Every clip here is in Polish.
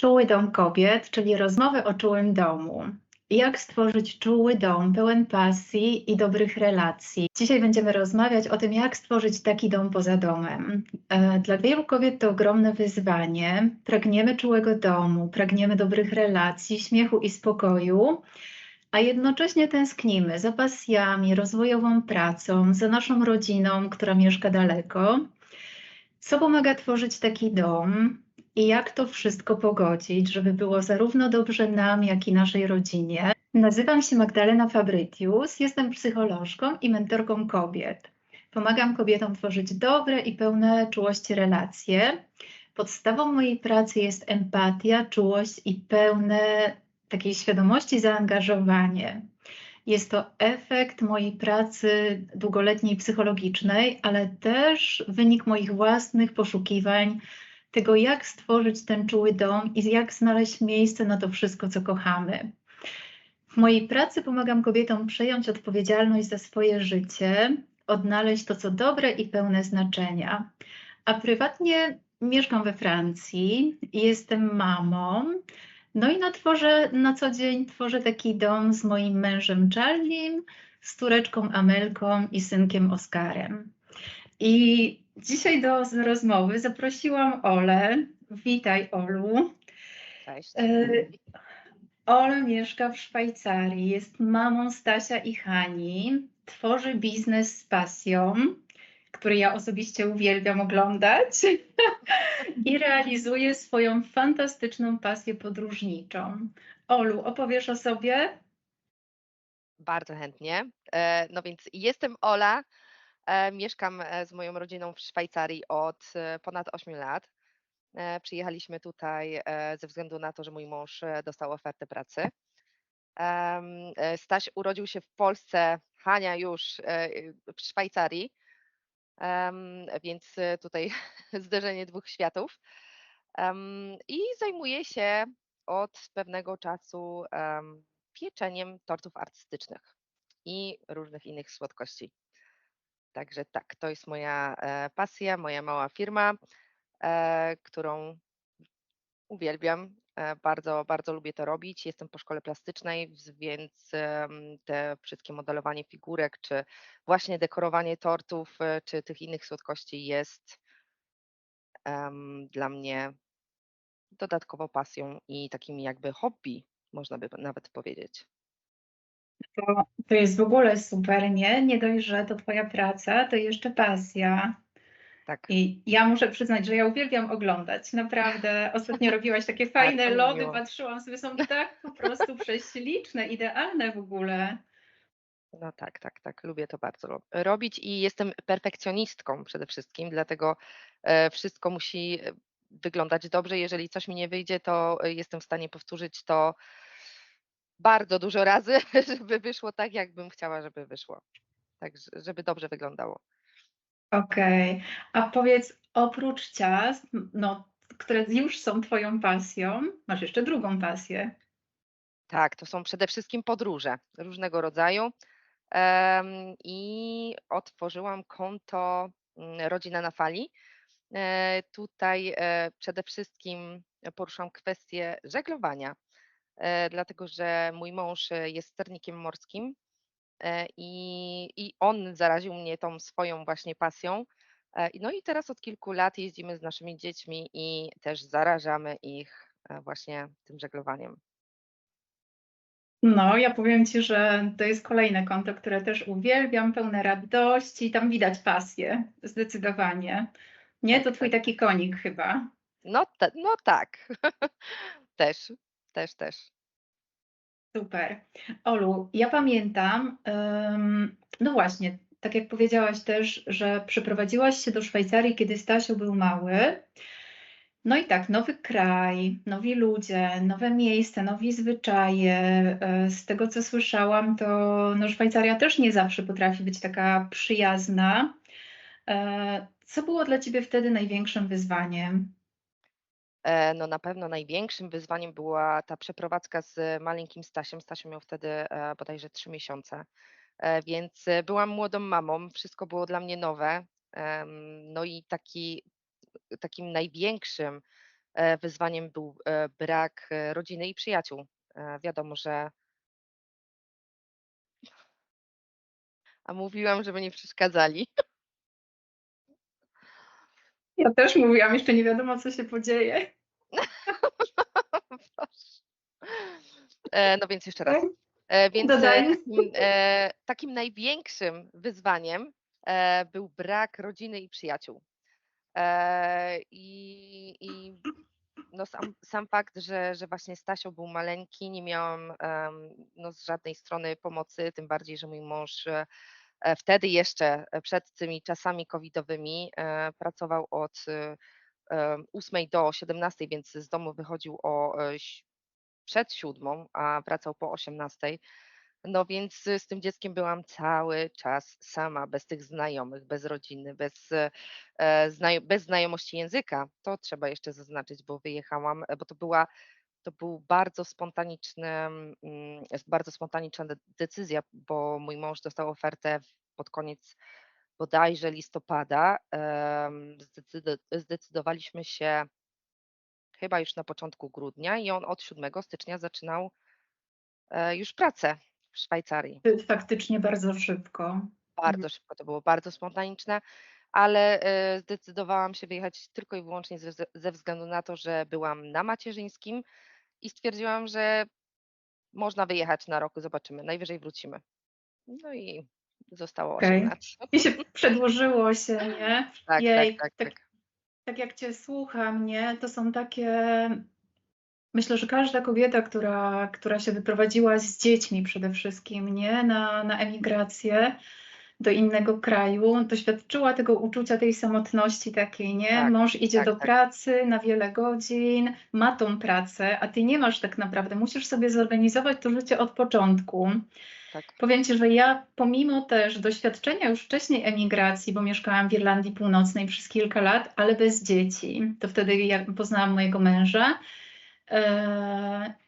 Czuły dom kobiet, czyli rozmowy o czułym domu. Jak stworzyć czuły dom pełen pasji i dobrych relacji? Dzisiaj będziemy rozmawiać o tym, jak stworzyć taki dom poza domem. E, Dla wielu kobiet to ogromne wyzwanie. Pragniemy czułego domu, pragniemy dobrych relacji, śmiechu i spokoju, a jednocześnie tęsknimy za pasjami, rozwojową pracą, za naszą rodziną, która mieszka daleko. Co pomaga tworzyć taki dom i jak to wszystko pogodzić, żeby było zarówno dobrze nam, jak i naszej rodzinie? Nazywam się Magdalena Fabrytius, jestem psycholożką i mentorką kobiet. Pomagam kobietom tworzyć dobre i pełne czułości relacje. Podstawą mojej pracy jest empatia, czułość i pełne takiej świadomości zaangażowanie. Jest to efekt mojej pracy długoletniej psychologicznej, ale też wynik moich własnych poszukiwań tego, jak stworzyć ten czuły dom i jak znaleźć miejsce na to wszystko, co kochamy. W mojej pracy pomagam kobietom przejąć odpowiedzialność za swoje życie, odnaleźć to, co dobre i pełne znaczenia. A prywatnie mieszkam we Francji, jestem mamą. No i na, tworzę, na co dzień tworzę taki dom z moim mężem Charliem, z córeczką Amelką i synkiem Oskarem. I dzisiaj do rozmowy zaprosiłam Olę. Witaj, Olu. Cześć. E, Ola mieszka w Szwajcarii, jest mamą Stasia i Hani, tworzy biznes z pasją, który ja osobiście uwielbiam oglądać i realizuje swoją fantastyczną pasję podróżniczą. Olu, opowiesz o sobie? Bardzo chętnie. E, No więc jestem Ola. E, Mieszkam e, z moją rodziną w Szwajcarii od e, ponad 8 lat. Przyjechaliśmy tutaj ze względu na to, że mój mąż dostał ofertę pracy. Staś urodził się w Polsce, Hania już w Szwajcarii, więc tutaj zderzenie dwóch światów. I zajmuję się od pewnego czasu em, pieczeniem tortów artystycznych i różnych innych słodkości. Także tak, to jest moja e, pasja, moja mała firma, e, którą uwielbiam. E, bardzo, bardzo lubię to robić. Jestem po szkole plastycznej, więc te wszystkie modelowanie figurek, czy właśnie dekorowanie tortów, czy tych innych słodkości jest dla mnie dodatkową pasją i takim jakby hobby, można by nawet powiedzieć. To, to jest w ogóle super, nie? Nie dość, że to twoja praca, to jeszcze pasja. Tak, I ja muszę przyznać, że ja uwielbiam oglądać. Naprawdę. Ostatnio robiłaś takie fajne Bardzo mi lody, miło. patrzyłam sobie, są tak po prostu prześliczne, idealne w ogóle. no tak, tak, tak, lubię to bardzo ro- robić i jestem perfekcjonistką przede wszystkim, dlatego e, wszystko musi e, wyglądać dobrze. Jeżeli coś mi nie wyjdzie, to e, jestem w stanie powtórzyć to bardzo dużo razy, żeby wyszło tak, jakbym chciała, żeby wyszło. Tak, żeby dobrze wyglądało. Okej. A powiedz, oprócz ciast, no, które już są twoją pasją, masz jeszcze drugą pasję. Tak, to są przede wszystkim podróże różnego rodzaju. Em, I otworzyłam konto mm, Rodzina na Fali. E, Tutaj e, przede wszystkim poruszam kwestię żeglowania, dlatego że mój mąż e, jest sternikiem morskim e, i, i on zaraził mnie tą swoją właśnie pasją. E, No i teraz od kilku lat jeździmy z naszymi dziećmi i też zarażamy ich e, właśnie tym żeglowaniem. No, ja powiem ci, że to jest kolejne konto, które też uwielbiam, pełne radości. Tam widać pasję, zdecydowanie. Nie, to twój tak. taki konik chyba. No, te, no tak, też, też, też. Super. Olu, ja pamiętam, no właśnie, tak jak powiedziałaś też, że przeprowadziłaś się do Szwajcarii, kiedy Stasiu był mały. No i tak, nowy kraj, nowi ludzie, nowe miejsca, nowi zwyczaje. E, Z tego co słyszałam, to no Szwajcaria też nie zawsze potrafi być taka przyjazna. E, Co było dla ciebie wtedy największym wyzwaniem? E, No na pewno największym wyzwaniem była ta przeprowadzka z maleńkim Stasiem. Stasiu miał wtedy e, bodajże trzy miesiące, E, więc byłam młodą mamą, wszystko było dla mnie nowe. No i taki, takim największym wyzwaniem był, brak, rodziny i przyjaciół. Wiadomo, że a mówiłam, żeby nie przeszkadzali. Ja też mówiłam, jeszcze nie wiadomo, co się podzieje. E, no więc jeszcze raz. Tak? E, więc e, takim, takim największym wyzwaniem był brak rodziny i przyjaciół. I, i no sam, sam fakt, że, że właśnie Stasio był maleńki, nie miałam no, z żadnej strony pomocy, tym bardziej, że mój mąż wtedy jeszcze e, przed tymi czasami covidowymi e, pracował od e, em, 8 do 17, więc z domu wychodził o e, przed siódmą, a wracał po 18. No więc z tym dzieckiem byłam cały czas sama, bez tych znajomych, bez rodziny, bez, e, e, bez znajomości języka. To trzeba jeszcze zaznaczyć, bo wyjechałam, e, bo to była, to był bardzo spontaniczny, mm, jest bardzo spontaniczna de- decyzja, bo mój mąż dostał ofertę pod koniec bodajże listopada. Zdecydowaliśmy się chyba już na początku grudnia i on od 7 stycznia zaczynał e, już pracę w Szwajcarii. Faktycznie bardzo szybko. Bardzo szybko, to było bardzo spontaniczne, ale e, zdecydowałam się wyjechać tylko i wyłącznie ze, względu na to, że byłam na macierzyńskim i stwierdziłam, że można wyjechać na rok, zobaczymy, najwyżej wrócimy. No i zostało 8 Okej. lat. I się przedłużyło się, nie? Tak, Jej, tak, tak, tak. tak jak Cię słucham, nie? To są takie. Myślę, że każda kobieta, która, która się wyprowadziła z dziećmi przede wszystkim, nie? Na, na emigrację do innego kraju, doświadczyła tego uczucia tej samotności takiej, nie? Tak, Mąż idzie tak, do tak. pracy na wiele godzin, ma tą pracę, a ty nie masz tak naprawdę. Musisz sobie zorganizować to życie od początku. tak. Powiem Ci, że ja pomimo też doświadczenia już wcześniej emigracji, bo mieszkałam w Irlandii Północnej przez kilka lat, ale bez dzieci, to wtedy jak poznałam mojego męża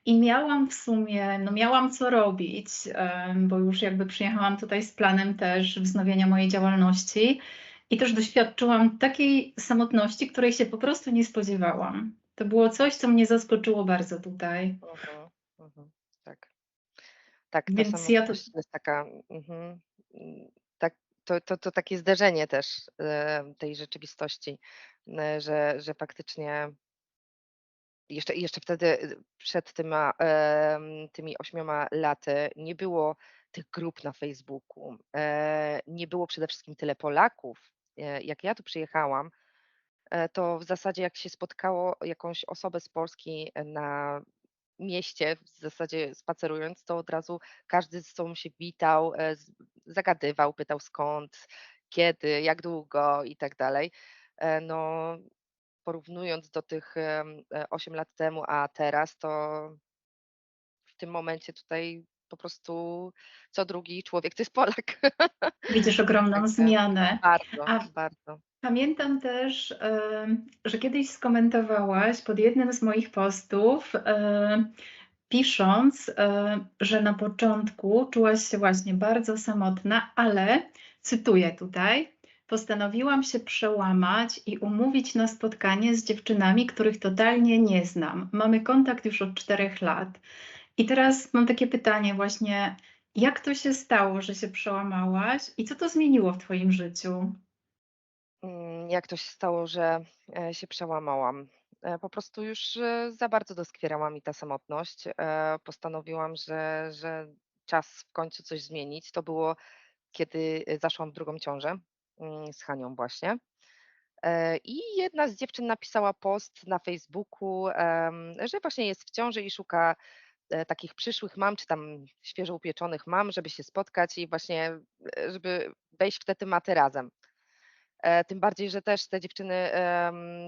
i miałam w sumie, no miałam co robić, e, bo już jakby przyjechałam tutaj z planem też wznowienia mojej działalności i też doświadczyłam takiej samotności, której się po prostu nie spodziewałam. To było coś, co mnie zaskoczyło bardzo tutaj. Mhm, mhm, tak. Tak, ta Więc ja to- jest taka, mhm, tak, to, to, to takie zderzenie też e, tej rzeczywistości, e, że, że faktycznie jeszcze, jeszcze wtedy y, przed tyma, tymi ośmioma laty nie było tych grup na Facebooku, e, nie było przede wszystkim tyle Polaków. E, Jak ja tu przyjechałam, e, to w zasadzie jak się spotkało jakąś osobę z Polski na mieście, w zasadzie spacerując, to od razu każdy ze sobą się witał, z- zagadywał, pytał skąd, kiedy, jak długo i tak dalej. No, porównując do tych em, e, 8 lat temu, a teraz, to w tym momencie tutaj po prostu co drugi człowiek to jest Polak. Widzisz ogromną Także zmianę. Bardzo, A bardzo. Pamiętam też, że kiedyś skomentowałaś pod jednym z moich postów, pisząc, że na początku czułaś się właśnie bardzo samotna, ale cytuję tutaj. Postanowiłam się przełamać i umówić na spotkanie z dziewczynami, których totalnie nie znam. Mamy kontakt już od czterech lat. I teraz mam takie pytanie właśnie, jak to się stało, że się przełamałaś i co to zmieniło w Twoim życiu? Mm, Jak to się stało, że e, się przełamałam? E, Po prostu już e, za bardzo doskwierała mi ta samotność. Postanowiłam, że, że czas w końcu coś zmienić. To było, kiedy zaszłam w drugą ciążę z Hanią właśnie. E, I jedna z dziewczyn napisała post na Facebooku, że właśnie jest w ciąży i szuka e, takich przyszłych mam, czy tam świeżo upieczonych mam, żeby się spotkać i właśnie, e, żeby wejść w te tematy razem. Tym bardziej, że też te dziewczyny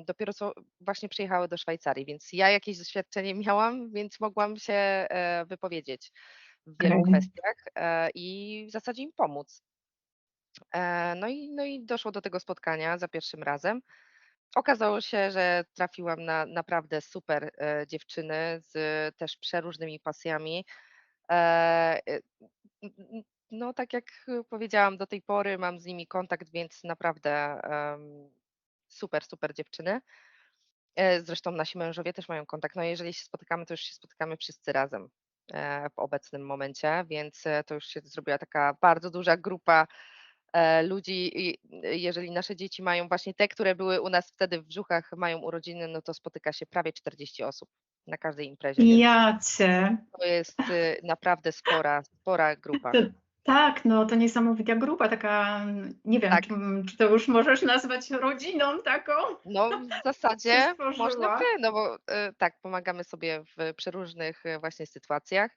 dopiero co właśnie przyjechały do Szwajcarii, więc ja jakieś doświadczenie miałam, więc mogłam się wypowiedzieć w wielu Okej. kwestiach i w zasadzie im pomóc. E, No i, no i doszło do tego spotkania za pierwszym razem. Okazało się, że trafiłam na naprawdę super e, dziewczyny z też przeróżnymi pasjami. E, e, No, tak jak powiedziałam, do tej pory mam z nimi kontakt, więc naprawdę super, super dziewczyny. E, zresztą nasi mężowie też mają kontakt. No jeżeli się spotykamy, to już się spotykamy wszyscy razem, e, w obecnym momencie, więc, e, to już się zrobiła taka bardzo duża grupa, e, ludzi i jeżeli nasze dzieci mają właśnie te, które były u nas wtedy w brzuchach, mają urodziny, no to spotyka się prawie 40 osób na każdej imprezie, więc Ja cię. to jest, y, naprawdę spora spora grupa. Tak, no to niesamowita grupa, taka, nie wiem, Tak. czy, czy to już możesz nazwać rodziną taką? No w zasadzie można by, no bo, y, tak, pomagamy sobie w przeróżnych, y, właśnie sytuacjach.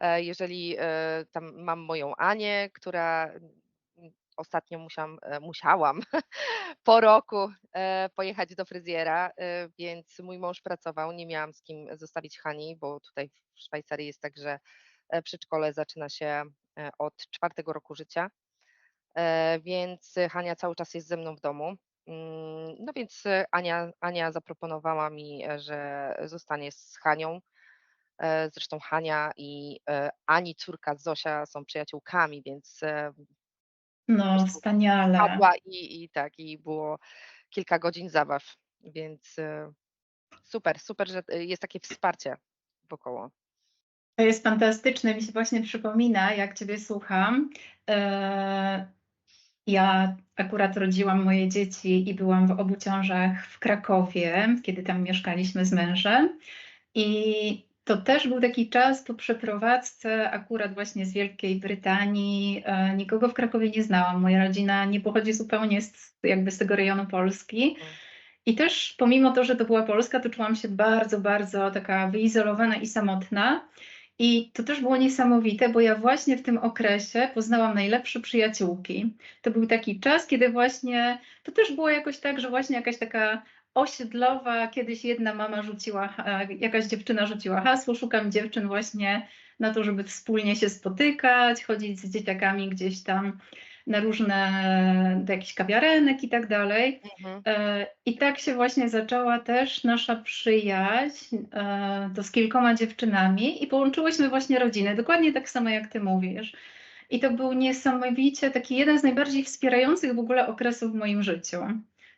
E, jeżeli, e, tam mam moją Anię, która ostatnio musiałam e, musiałam po roku, e, pojechać do fryzjera, e, więc mój mąż pracował, nie miałam z kim zostawić Hani, bo tutaj w Szwajcarii jest tak, że, przedszkole zaczyna się, od 4 roku życia, więc Hania cały czas jest ze mną w domu. Mm, no więc, Ania Ania zaproponowała mi, że zostanie z Hanią. Zresztą Hania i, Ani córka Zosia są przyjaciółkami, więc, No, wspaniale. wpadła i i tak, i było kilka godzin zabaw, więc, e, super, super, że t jest takie wsparcie wokoło. To jest fantastyczne. Mi się właśnie przypomina, jak ciebie słucham. E, ja akurat rodziłam moje dzieci i byłam w obu ciążach w Krakowie, kiedy tam mieszkaliśmy z mężem. I to też był taki czas po przeprowadzce, akurat właśnie z Wielkiej Brytanii. E, nikogo w Krakowie nie znałam. Moja rodzina nie pochodzi zupełnie z, jakby z tego rejonu Polski. I też pomimo to, że to była Polska, to czułam się bardzo, bardzo taka wyizolowana i samotna. I to też było niesamowite, bo ja właśnie w tym okresie poznałam najlepsze przyjaciółki. To był taki czas, kiedy właśnie, to też było jakoś tak, że właśnie jakaś taka osiedlowa, kiedyś jedna mama rzuciła, ha- jakaś dziewczyna rzuciła hasło, szukam dziewczyn właśnie na to, żeby wspólnie się spotykać, chodzić z dzieciakami gdzieś tam na różne, do jakichś kawiarenek i tak dalej. Mhm. E, I tak się właśnie zaczęła też nasza przyjaźń, e, to z kilkoma dziewczynami i połączyłyśmy właśnie rodziny, dokładnie tak samo jak ty mówisz. I to był niesamowicie taki jeden z najbardziej wspierających w ogóle okresów w moim życiu,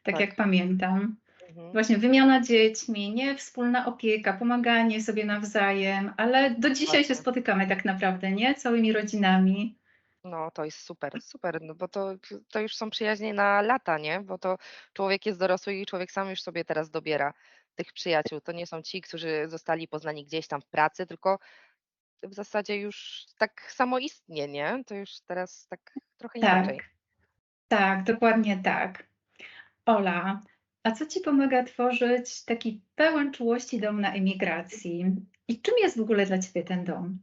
tak Tak. jak pamiętam. Mhm. Właśnie wymiana dziećmi, nie wspólna opieka, pomaganie sobie nawzajem, ale do dzisiaj się spotykamy tak naprawdę, nie? Całymi rodzinami. No, to jest super, super, no bo to to już są przyjaźnie na lata, nie? Bo to człowiek jest dorosły i człowiek sam już sobie teraz dobiera tych przyjaciół. To nie są ci, którzy zostali poznani gdzieś tam w pracy, tylko w zasadzie już tak samoistnie, nie? To już teraz tak trochę inaczej. Tak, tak, dokładnie tak. Ola, a co ci pomaga tworzyć taki pełen czułości dom na emigracji? I czym jest w ogóle dla ciebie ten dom?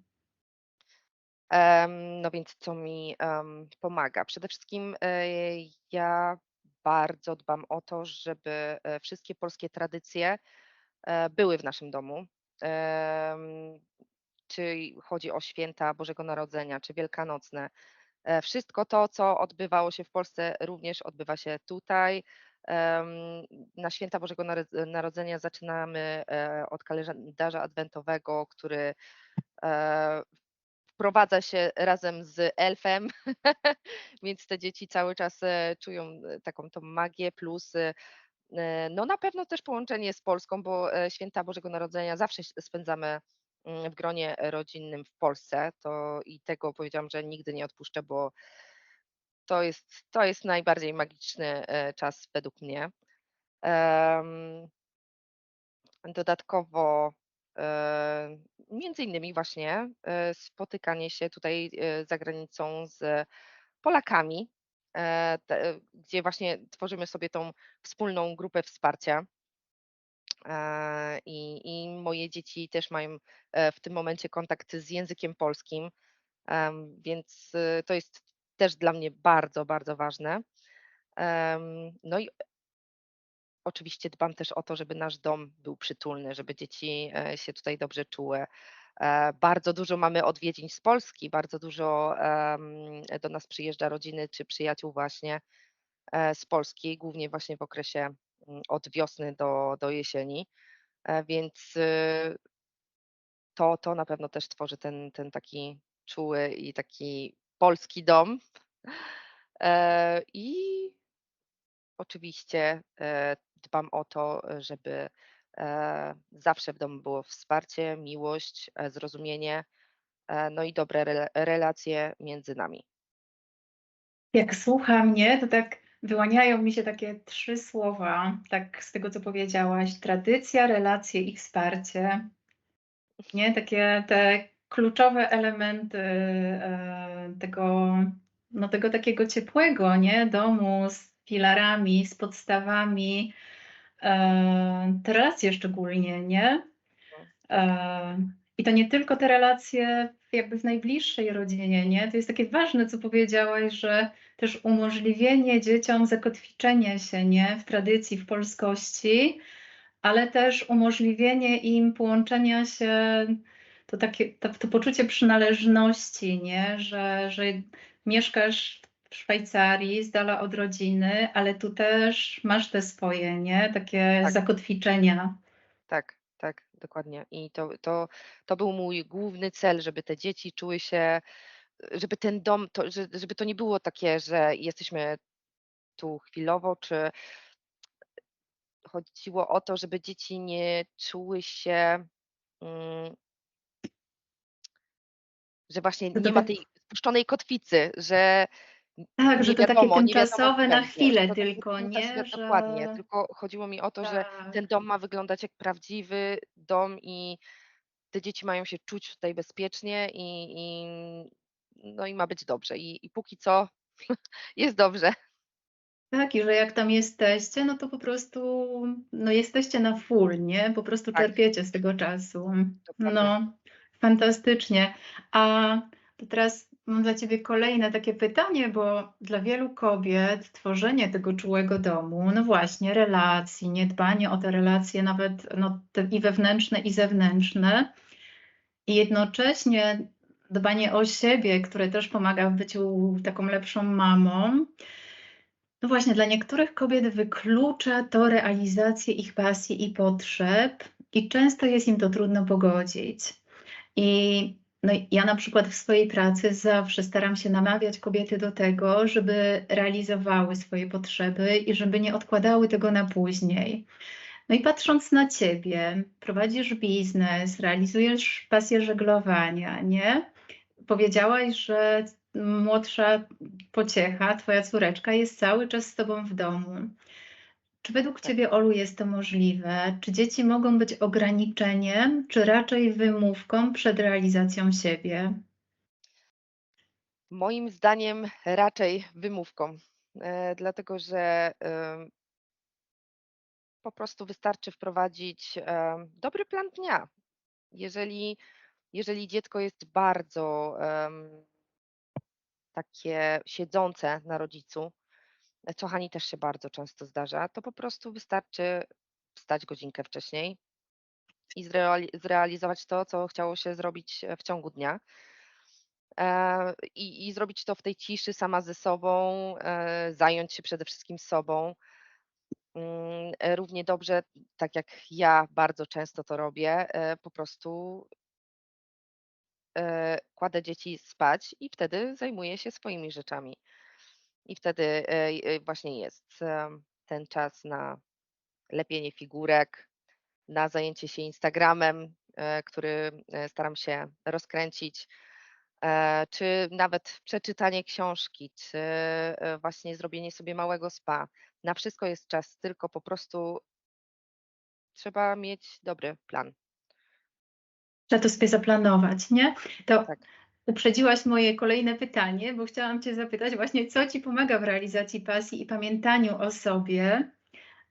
Em, no więc co mi, em, pomaga? Przede wszystkim, e, ja bardzo dbam o to, żeby, e, wszystkie polskie tradycje, e, były w naszym domu. Czy chodzi o święta Bożego Narodzenia, czy wielkanocne. Wszystko to, co odbywało się w Polsce, również odbywa się tutaj. Na święta Bożego Narodz- Narodzenia zaczynamy, e, od kalendarza adwentowego, który, e, wprowadza się razem z elfem, więc te dzieci cały czas, e, czują, taką tą magię plus, no na pewno też połączenie z Polską, bo, święta Bożego Narodzenia zawsze spędzamy, mm, w gronie rodzinnym w Polsce. To i tego powiedziałam, że nigdy nie odpuszczę, bo to jest to jest najbardziej magiczny, e, czas według mnie. Dodatkowo, e, między innymi właśnie, e, spotykanie się tutaj, za granicą z Polakami, gdzie właśnie tworzymy sobie tą wspólną grupę wsparcia. I i moje dzieci też mają, w tym momencie kontakt z językiem polskim, więc, to jest też dla mnie bardzo, bardzo ważne. No i oczywiście dbam też o to, żeby nasz dom był przytulny, żeby dzieci, e, się tutaj dobrze czuły. E, bardzo dużo mamy odwiedzin z Polski, bardzo dużo, do nas przyjeżdża rodziny czy przyjaciół właśnie, e, z Polski, głównie właśnie w okresie, mm, od wiosny do do jesieni. Więc, y to to na pewno też tworzy ten ten taki czuły i taki polski dom. E, i oczywiście, e, dbam o to, żeby e, zawsze w domu było wsparcie, miłość, zrozumienie, no i dobre rela relacje między nami. Jak słucham mnie, to tak wyłaniają mi się takie trzy słowa, tak z tego, co powiedziałaś: tradycja, relacje i wsparcie. Nie, takie te kluczowe elementy e, tego, no tego takiego ciepłego, nie, domu z filarami, z podstawami, e, te relacje szczególnie, nie? E, I to nie tylko te relacje jakby w najbliższej rodzinie, nie? To jest takie ważne, co powiedziałaś, że też umożliwienie dzieciom zakotwiczenia się, nie? W tradycji, w polskości, ale też umożliwienie im połączenia się, to takie, to, to poczucie przynależności, nie? Że, że mieszkasz w Szwajcarii, z dala od rodziny, ale tu też masz te swoje, nie? Takie Tak. zakotwiczenia. Tak, tak, dokładnie. I to, to, to był mój główny cel, żeby te dzieci czuły się, żeby ten dom, to, że- żeby to nie było takie, że jesteśmy tu chwilowo, czy chodziło o to, żeby dzieci nie czuły się, mm, że właśnie To nie ma takie- tej spuszczonej kotwicy, że Tak, że to takie wiadomo, wiadomo, tymczasowe na chwilę że to takie tylko, tymczasowe- nie? Dokładnie, Że- tylko chodziło mi o to, że Tak. ten dom ma wyglądać jak prawdziwy dom i te dzieci mają się czuć tutaj bezpiecznie i, i no i ma być dobrze. I, i póki co jest dobrze. Tak, i że jak tam jesteście, no to po prostu no jesteście na full, nie? Po prostu Tak. czerpiecie z tego czasu. Dokładnie. No, fantastycznie. A to teraz mam dla Ciebie kolejne takie pytanie, bo dla wielu kobiet tworzenie tego czułego domu, no właśnie, relacji, nie dbanie o te relacje, nawet no, i wewnętrzne, i zewnętrzne, i jednocześnie dbanie o siebie, które też pomaga w byciu taką lepszą mamą. No właśnie, dla niektórych kobiet wyklucza to realizację ich pasji i potrzeb, i często jest im to trudno pogodzić. I no, ja na przykład w swojej pracy zawsze staram się namawiać kobiety do tego, żeby realizowały swoje potrzeby i żeby nie odkładały tego na później. No i patrząc na ciebie, prowadzisz biznes, realizujesz pasję żeglowania, nie? Powiedziałaś, że młodsza pociecha, twoja córeczka jest cały czas z tobą w domu. Czy według ciebie, Olu, jest to możliwe? Czy dzieci mogą być ograniczeniem, czy raczej wymówką przed realizacją siebie? Moim zdaniem raczej wymówką, e, dlatego że em, po prostu wystarczy wprowadzić em, dobry plan dnia. Jeżeli, jeżeli dziecko jest bardzo takie siedzące na rodzicu, e, co Hani też się bardzo często zdarza, to po prostu wystarczy wstać godzinkę wcześniej i zreali- zrealizować to, co chciało się zrobić e, w ciągu dnia. E, I, I zrobić to w tej ciszy sama ze sobą, e, zająć się przede wszystkim sobą. Mm, e, Równie dobrze, tak jak ja bardzo często to robię, e, po prostu e, kładę dzieci spać i wtedy zajmuję się swoimi rzeczami. I wtedy e, e, właśnie jest ten czas na lepienie figurek, na zajęcie się Instagramem, e, który staram się rozkręcić, czy nawet przeczytanie książki, czy właśnie zrobienie sobie małego spa. Na wszystko jest czas, tylko po prostu trzeba mieć dobry plan. Trzeba to sobie zaplanować, nie? To Tak. Uprzedziłaś moje kolejne pytanie, bo chciałam Cię zapytać właśnie, co Ci pomaga w realizacji pasji i pamiętaniu o sobie,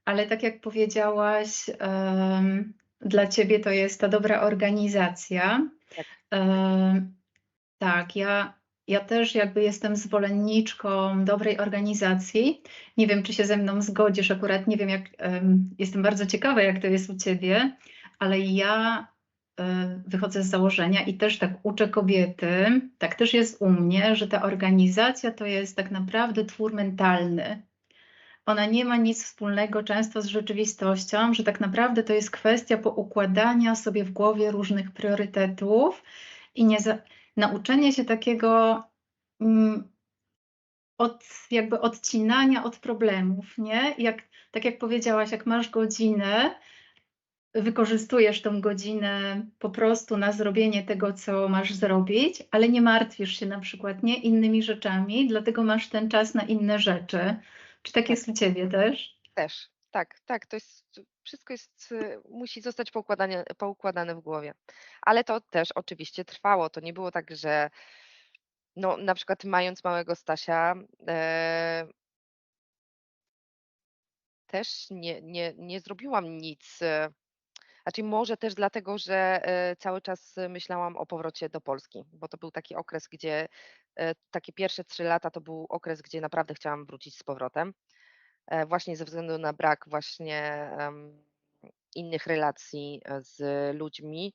ale tak jak powiedziałaś, em, dla Ciebie to jest ta dobra organizacja. Tak. Em, tak, ja, ja też jakby jestem zwolenniczką dobrej organizacji. Nie wiem, czy się ze mną zgodzisz, akurat nie wiem, jak em, jestem bardzo ciekawa, jak to jest u Ciebie, ale ja wychodzę z założenia i też tak uczę kobiety, tak też jest u mnie, że ta organizacja to jest tak naprawdę twór mentalny. Ona nie ma nic wspólnego często z rzeczywistością, że tak naprawdę to jest kwestia poukładania sobie w głowie różnych priorytetów i nie za, nauczenie się takiego mm, od jakby odcinania od problemów, nie? Jak, tak jak powiedziałaś, jak masz godzinę, wykorzystujesz tą godzinę po prostu na zrobienie tego, co masz zrobić, ale nie martwisz się na przykład nie innymi rzeczami, dlatego masz ten czas na inne rzeczy. Czy tak jest u Ciebie też? Też, tak, tak, to jest, wszystko jest, musi zostać poukładane, poukładane w głowie. Ale to też oczywiście trwało. To nie było tak, że no, na przykład mając małego Stasia, e, też nie, nie, nie zrobiłam nic. e, Znaczy może też dlatego, że e, cały czas myślałam o powrocie do Polski, bo to był taki okres, gdzie e, takie pierwsze trzy lata to był okres, gdzie naprawdę chciałam wrócić z powrotem. e, Właśnie ze względu na brak właśnie innych relacji z ludźmi,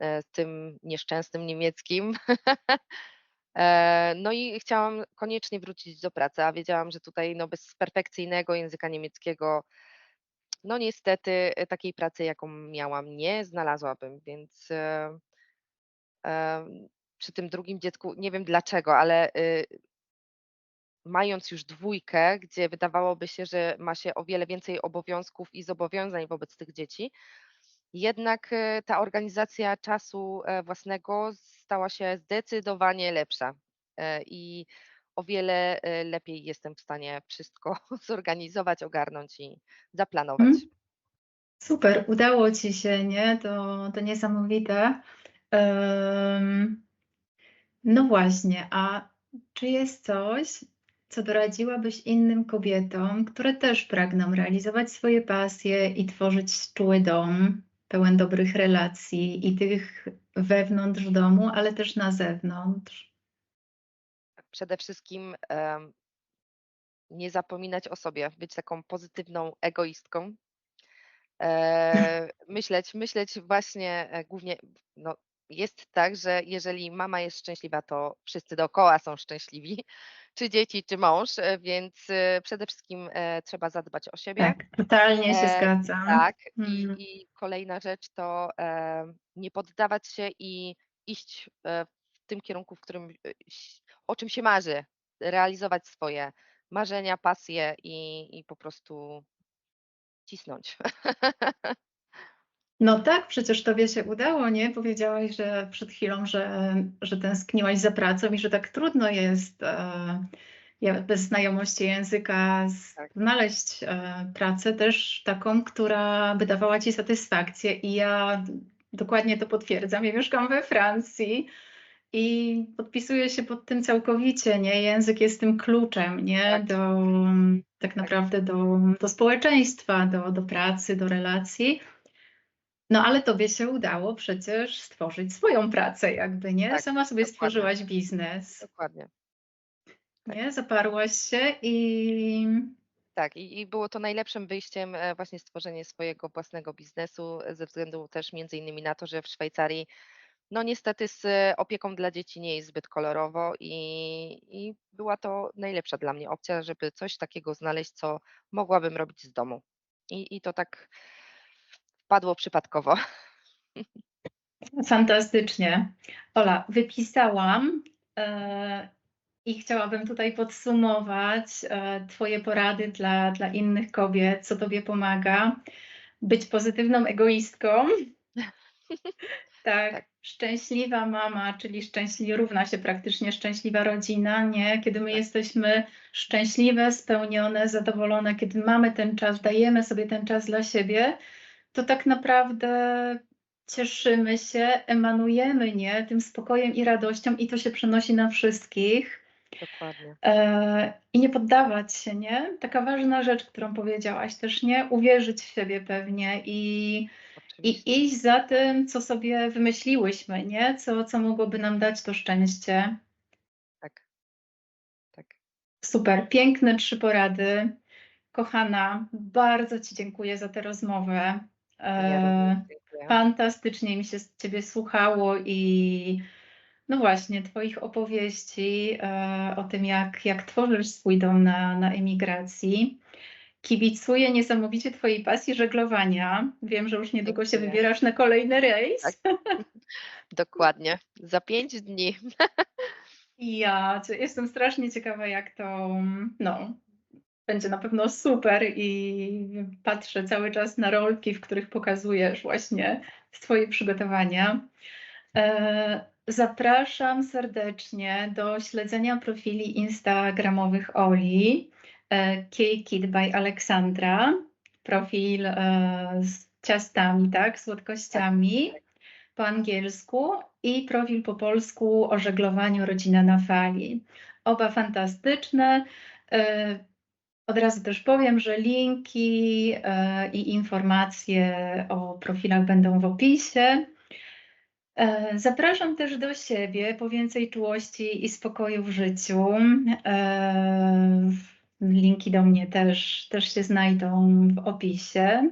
e, tym nieszczęsnym niemieckim. No i chciałam koniecznie wrócić do pracy, a wiedziałam, że tutaj no, bez perfekcyjnego języka niemieckiego, no niestety e, takiej pracy, jaką miałam, nie znalazłabym, więc e, przy tym drugim dziecku, nie wiem dlaczego, ale y, mając już dwójkę, gdzie wydawałoby się, że ma się o wiele więcej obowiązków i zobowiązań wobec tych dzieci, jednak e, ta organizacja czasu e, własnego stała się zdecydowanie lepsza e, i o wiele e, lepiej jestem w stanie wszystko zorganizować, ogarnąć i zaplanować. Mm, Super, udało Ci się, nie? To, to niesamowite. Em, no właśnie, a czy jest coś, co doradziłabyś innym kobietom, które też pragną realizować swoje pasje i tworzyć czuły dom, pełen dobrych relacji i tych wewnątrz domu, ale też na zewnątrz? Przede wszystkim nie zapominać o sobie, być taką pozytywną egoistką. E, myśleć, myśleć właśnie e, głównie, no, jest tak, że jeżeli mama jest szczęśliwa, to wszyscy dookoła są szczęśliwi, czy dzieci, czy mąż, e, więc przede wszystkim trzeba zadbać o siebie. Tak, totalnie się zgadzam. Tak, i, Mm, i kolejna rzecz to nie poddawać się i iść w tym kierunku, w którym, o czym się marzy, realizować swoje marzenia, pasje i, i po prostu cisnąć. No tak, przecież tobie się udało, nie? Powiedziałaś, że przed chwilą, że, że tęskniłaś za pracą i że tak trudno jest e, bez znajomości języka Tak. znaleźć e, pracę też taką, która by dawała ci satysfakcję. I ja dokładnie to potwierdzam. Ja mieszkam we Francji i podpisuję się pod tym całkowicie, nie? Język jest tym kluczem, nie? Tak. Do, tak naprawdę do, do społeczeństwa, do, do pracy, do relacji. No ale tobie się udało przecież stworzyć swoją pracę, jakby, nie? Tak, Sama sobie dokładnie. stworzyłaś biznes, Dokładnie. tak. nie? Zaparłaś się i Tak, i, i było to najlepszym wyjściem e, właśnie stworzenie swojego własnego biznesu, e, ze względu też między innymi na to, że w Szwajcarii no niestety z opieką dla dzieci nie jest zbyt kolorowo i, i była to najlepsza dla mnie opcja, żeby coś takiego znaleźć, co mogłabym robić z domu. I, i to tak wpadło przypadkowo. fantastycznie. Ola, wypisałam e, i chciałabym tutaj podsumować e, Twoje porady dla, dla innych kobiet, co Tobie pomaga. Być pozytywną egoistką. Tak, Tak. szczęśliwa mama, czyli szczęśliwa, równa się praktycznie szczęśliwa rodzina, nie? Kiedy my Tak. jesteśmy szczęśliwe, spełnione, zadowolone, kiedy mamy ten czas, dajemy sobie ten czas dla siebie, to tak naprawdę cieszymy się, emanujemy, nie? Tym spokojem i radością i to się przenosi na wszystkich. Dokładnie. E, I nie poddawać się, nie? Taka ważna rzecz, którą powiedziałaś też, nie? Uwierzyć w siebie pewnie i. i iść za tym, co sobie wymyśliłyśmy, nie? Co, co mogłoby nam dać to szczęście. Tak. Tak. Super, piękne trzy porady. Kochana, bardzo Ci dziękuję za tę rozmowę. Ja E, fantastycznie mi się z Ciebie słuchało i no właśnie, Twoich opowieści e, o tym, jak, jak tworzysz swój dom na, na emigracji. Kibicuję niesamowicie Twojej pasji żeglowania. Wiem, że już niedługo się wybierasz na kolejny rejs. Tak. Dokładnie. Za pięć dni. Ja jestem strasznie ciekawa, jak to, no, będzie na pewno super i patrzę cały czas na rolki, w których pokazujesz właśnie swoje przygotowania. E, Zapraszam serdecznie do śledzenia profili instagramowych Oli, Cake It by Aleksandra, profil e, z ciastami, tak, słodkościami po angielsku i profil po polsku o żeglowaniu Rodzina na fali. Oba fantastyczne. E, Od razu też powiem, że linki e, i informacje o profilach będą w opisie. Zapraszam też do siebie po więcej czułości i spokoju w życiu. Linki do mnie też, też się znajdą w opisie.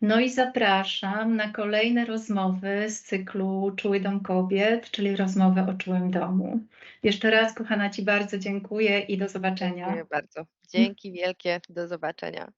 No i zapraszam na kolejne rozmowy z cyklu Czuły Dom Kobiet, czyli rozmowy o czułym domu. Jeszcze raz, kochana Ci bardzo dziękuję i do zobaczenia. Dziękuję bardzo. Dzięki wielkie. Do zobaczenia.